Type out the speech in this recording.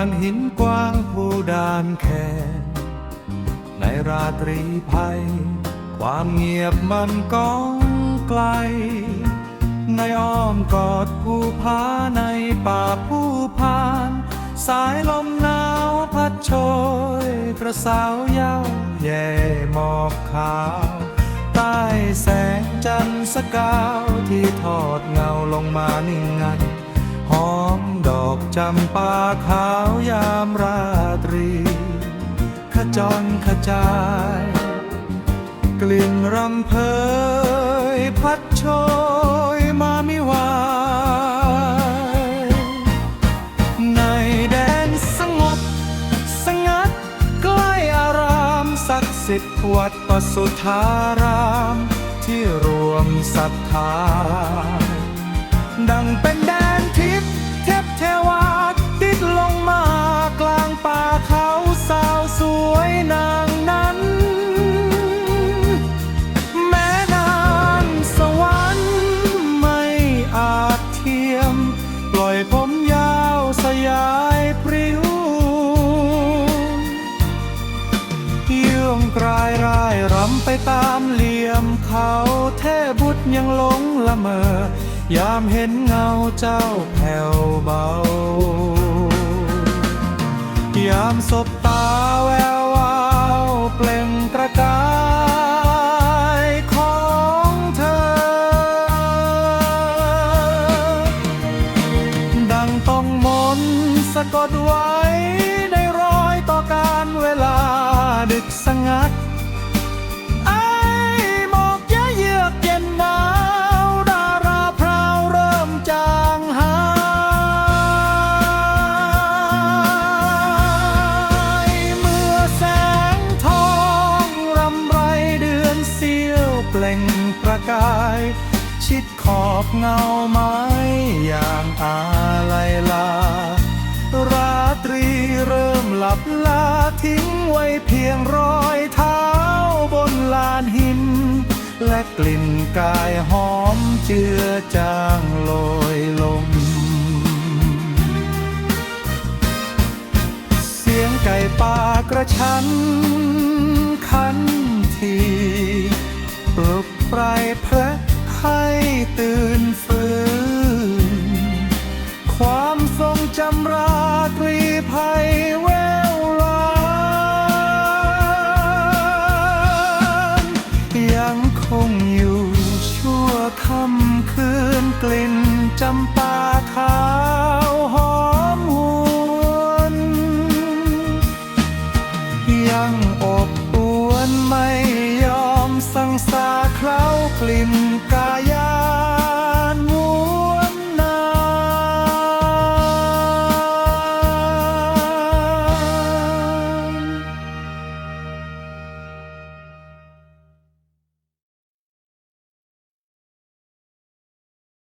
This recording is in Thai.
านหินกว้างผู้ดานแค่ในราตรีภัย ความเงียบมันก้องไกล ในอ้อมกอดผู้พาในป่าผู้พาน สายลมหนาวพัดโชยกระสาวเย้าแย่หมอกขาว ใต้แสงจันทร์สกาวที่ทอดเงาลงมานิ่งงัน ดอกจำปาขาวยามราตรีขจรขจาย กลิ่นรำเพยพัดโชยมามิวายในแดนสงบ สงัด ใกล้อารามศักดิ์สิทธิ์วัดปสุธาราม ที่รวมศรัทธา ดังเป็นแดน ล่อยผมยาวสยายปริ้วเยื่องกลายรายรำไปตามเหลี่ยมเขาเทพบุตรยังหลงละเมอยามเห็นเงาเจ้าแผ่วเบายามสบ ประกาย ชิดขอบเงาไม้อย่างอาลัยลา ราตรีเริ่มหลับลาทิ้งไว้เพียงรอยเท้าบนลานหิน และกลิ่นกายหอมเจือจางโลยลม เสียงไก่ป่ากระชันขันที ไพรพระให้ตื่นฟื้น ความทรงจำราตรีภัยแววลานยังคงอยู่ชั่วค่ำคืนกลิ่นจำปา เคล้ากลิ่นกายา